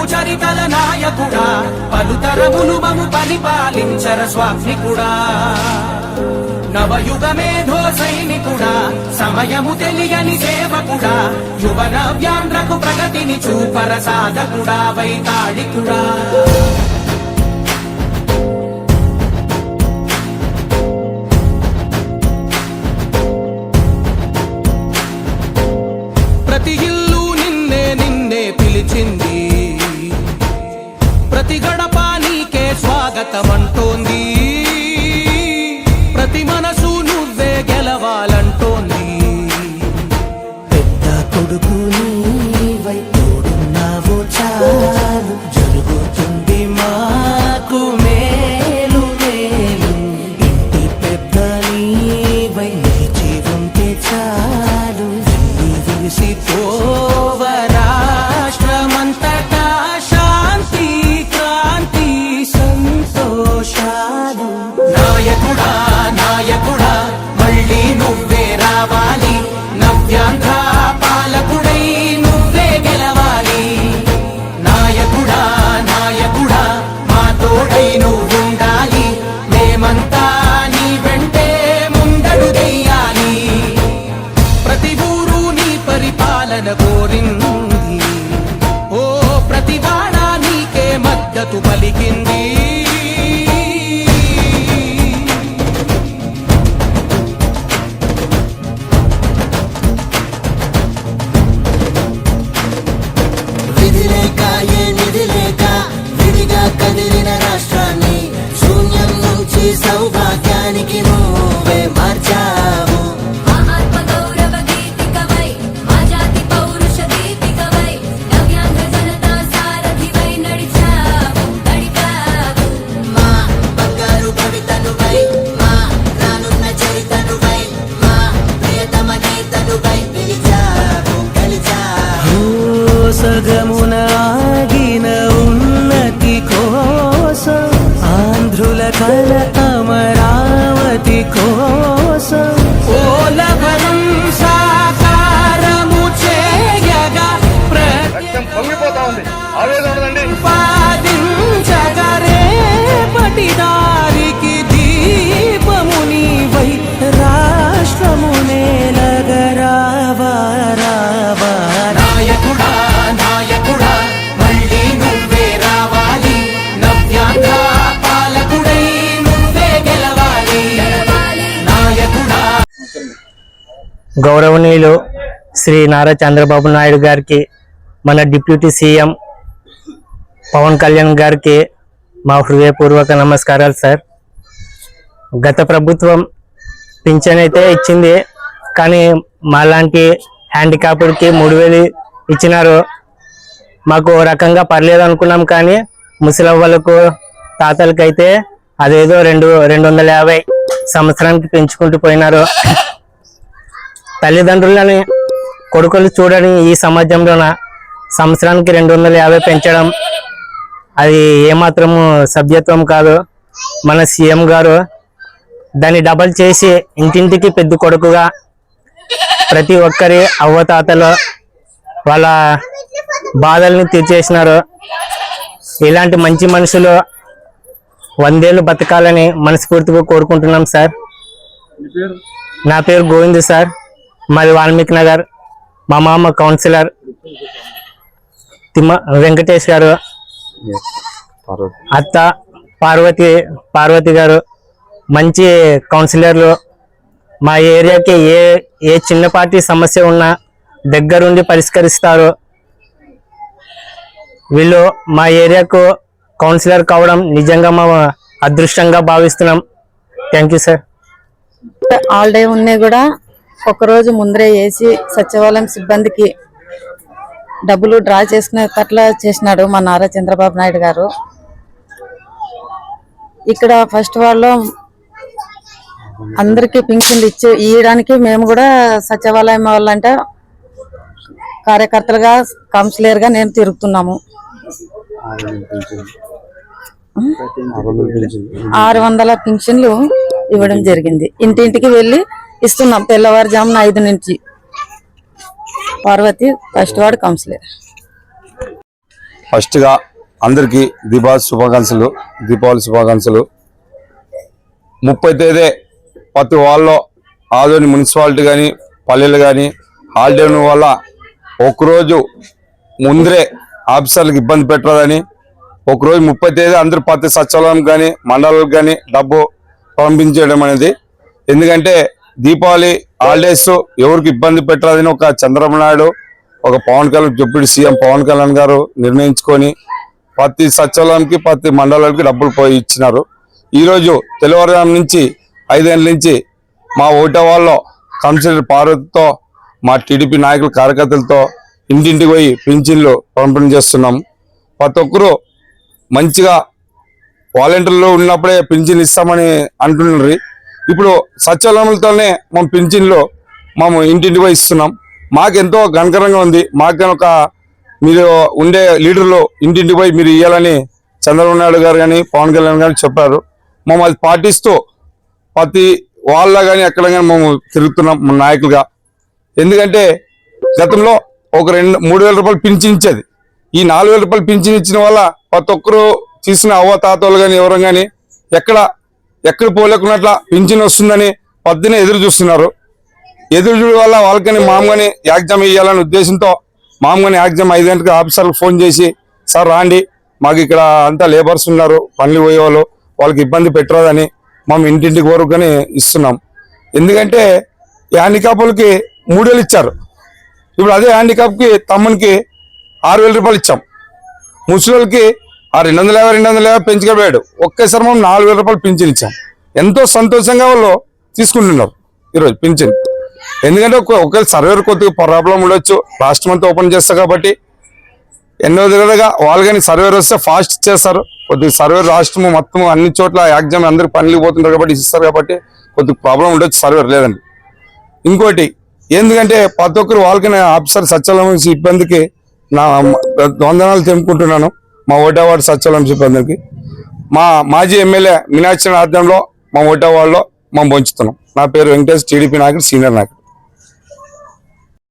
పలుకు చరితల నాయకుడా పలుతరములు మము పరిపాలించర స్వామికుడా నవయుగ మేధో సైనికుడా సమయము తెలియని సేవకుడా యువన వ్యాంధ్రకు ప్రగతిని చూపర సాధకుడా వైతాళికుడా. ప్రతి ఇల్లు నిన్నే నిన్నే పిలిచింది. ప్రతి గడప నీకే స్వాగతం ప్రతి మనసు నువ్వే గెలవాలంటోంది. పెద్ద కొడుకు నీవై తోడున్నావు చాలు. జరుగుతుంది మాకు మేలు మేలు. ఇంటి పెద్ద నీవై నిలిచి ఉంటే చాలు. వెళ్ళి కోరింది. ఓ ప్రతివాడ నీకే మద్దతు పలికింది. విధి ఏ విడిగా కదిలిన రాష్ట్రాన్ని శూన్యం నుంచి గౌరవనీయులు శ్రీ నారా చంద్రబాబు నాయుడు గారికి మన డిప్యూటీ సీఎం పవన్ కళ్యాణ్ గారికి మా హృదయపూర్వక నమస్కారాలు సార్. గత ప్రభుత్వం పింఛన్ అయితే ఇచ్చింది కానీ మాలాంటి హ్యాండిక్యాప్డ్కి మూడు వేలు ఇచ్చినారు. మాకు ఓ రకంగా పర్లేదు అనుకున్నాం కానీ ముసలవ్వలకు తాతలకైతే అదేదో రెండు రెండు వందల యాభై సంవత్సరానికి పెంచుకుంటూ పోయినారు. తల్లిదండ్రులని కొడుకులు చూడని ఈ సమాజంలోన సంవత్సరానికి రెండు వందల యాభై పెంచడం అది ఏమాత్రము సభ్యత్వం కాదు. మన సీఎం గారు దాన్ని డబల్ చేసి ఇంటింటికి పెద్ద కొడుకుగా ప్రతి ఒక్కరి అవ్వతాతలు వాళ్ళ బాధల్ని తీర్చేసినారు. ఇలాంటి మంచి మనుషులు వందేళ్ళు బతకాలని మనస్ఫూర్తిగా కోరుకుంటున్నాం సార్. నా పేరు గోవింద్ సార్. మాది వాల్మీకి నగర్ మా మామ కౌన్సిలర్ తిమ్మ వెంకటేష్ గారు అత్త పార్వతి పార్వతి గారు మంచి కౌన్సిలర్లు. మా ఏరియాకి ఏ ఏ చిన్నపాటి సమస్య ఉన్నా దగ్గరుండి పరిష్కరిస్తారు. వీళ్ళు మా ఏరియాకు కౌన్సిలర్ కావడం నిజంగా మా అదృష్టంగా భావిస్తున్నాం. Thank you sir all day ఉన్నాయి కూడా ఒక రోజు ముందరే వేసి సచివాలయం సిబ్బందికి డబ్బులు డ్రా చేసుకునేటట్లా చేసినాడు మా నారా చంద్రబాబు నాయుడు గారు. ఇక్కడ ఫస్ట్ వాళ్ళు అందరికీ పింఛన్లు ఇచ్చి ఇవ్వడానికి మేము కూడా సచివాలయం వాళ్ళంటే కార్యకర్తలుగా కౌన్సిలర్గా నేను తిరుగుతున్నాము. ఆరు వందల పింఛన్లు ఇవ్వడం జరిగింది. ఇంటింటికి వెళ్ళి ఇస్తున్నాం తెల్లవారుజామున ఐదు నుంచి. Parvati first ward councillor. ఫస్ట్గా అందరికీ దీపావళి శుభాకాంక్షలు దీపావళి శుభాకాంక్షలు. ముప్పై తేదీ ప్రతి వాళ్ళలో ఆదోని మున్సిపాలిటీ కానీ పల్లెలు కానీ హాలిడే వల్ల ఒకరోజు ముందరే ఆఫీసర్లకు ఇబ్బంది పెట్టరాదని ఒకరోజు ముప్పై తేదీ అందరూ ప్రతి సచివాలయం కానీ మండలాలకు కానీ డబ్బు పంపించడం అనేది. ఎందుకంటే దీపావళి హాలిడేస్ ఎవరికి ఇబ్బంది పెట్టాలని ఒక చంద్రబాబు నాయుడు ఒక పవన్ కళ్యాణ్ డిప్యూటీ సీఎం పవన్ కళ్యాణ్ గారు నిర్ణయించుకొని ప్రతి సచివాలయానికి ప్రతి మండలానికి డబ్బులు పోయి ఇచ్చినారు. ఈరోజు తెల్లవారుజాము నుంచి ఐదేళ్ళ నుంచి మా ఓటే వాళ్ళు కౌన్సిలర్ పార్వతితో మా టీడీపీ నాయకుల కార్యకర్తలతో ఇంటింటికి పోయి పింఛన్లు పంపిణీ చేస్తున్నాం. ప్రతి ఒక్కరూ మంచిగా వాలంటీర్లు ఉన్నప్పుడే పింఛన్ ఇస్తామని అంటున్నారు. ఇప్పుడు సచివాలయంతోనే మేము పింఛన్లో మేము ఇంటింటికి పోయి ఇస్తున్నాం. మాకు ఎంతో గణకరంగా ఉంది. మాకు ఒక మీరు ఉండే లీడర్లు ఇంటింటి పోయి మీరు ఇవ్వాలని చంద్రబాబు నాయుడు గారు కానీ పవన్ కళ్యాణ్ గారు చెప్పారు. మేము అది పాటిస్తూ ప్రతి వాళ్ళ కానీ ఎక్కడ కానీ మేము తిరుగుతున్నాం మా నాయకులుగా. ఎందుకంటే గతంలో ఒక రెండు మూడు వేల రూపాయలు పింఛించేది ఈ నాలుగు వేల రూపాయలు పింఛన్ ఇచ్చిన వల్ల ప్రతి ఒక్కరు తీసిన అవ్వ తాతలు కానీ ఎవరు కానీ ఎక్కడ ఎక్కడ పోలేకున్నట్ల పింఛన్ వస్తుందని పద్దున ఎదురు చూస్తున్నారు. ఎదురు చూడ వల్ల వాళ్ళకని మామగాని యాగ్జామ్ వేయాలనే ఉద్దేశంతో మామగాని యాగ్జామ్ ఐదు గంటలకు ఆఫీసర్లకు ఫోన్ చేసి సార్ రాండి. మాకు ఇక్కడ అంతా లేబర్స్ ఉన్నారు పనులు పోయేవాళ్ళు వాళ్ళకి ఇబ్బంది పెట్టరాదని మేము ఇంటింటికి వరకు ఇస్తున్నాం. ఎందుకంటే హ్యాండిక్యాప్లకి మూడు వేలు ఇచ్చారు. ఇప్పుడు అదే హ్యాండిక్యాప్కి తమ్మునికి ఆరు వేల రూపాయలు ఇచ్చాం. ముసలికి ఆ రెండు వందల యాభై రెండు వందల యాభై పెంచుకోబోయాడు. ఒక్కసారి మనం నాలుగు వేల రూపాయలు పింఛన్ ఇచ్చాం. ఎంతో సంతోషంగా వాళ్ళు తీసుకుంటున్నారు ఈరోజు పింఛన్. ఎందుకంటే ఒకవేళ సర్వేర్ కొద్దిగా ప్రాబ్లం ఉండొచ్చు. రాష్ట్రం అంతా ఓపెన్ చేస్తారు కాబట్టి ఎన్నో విధాలుగా వాళ్ళు కానీ సర్వేర్ వస్తే ఫాస్ట్ చేస్తారు. కొద్దిగా సర్వేర్ రాష్ట్రం మొత్తం అన్ని చోట్ల యాక్జామ్ అందరికి పనులు పోతుంటారు కాబట్టి ఇస్తారు కాబట్టి కొద్దిగా ప్రాబ్లం ఉండొచ్చు సర్వేర్ లేదండి ఇంకోటి ఎందుకంటే ప్రతి ఒక్కరు వాళ్ళకి ఆఫీసర్ సచివాలయం ఇబ్బందికి నా వందనాలు తెంపుకుంటున్నాను మా ఓటావార్డు సచివాలయం సిబ్బందికి మా మాజీ ఎమ్మెల్యే మీనాక్షి ఆధ్వర్యంలో మా ఓటావాడలో మేము పంచుతున్నాం. నా పేరు వెంకటేష్ టీడీపీ నాయకుడు సీనియర్ నాయకుడు.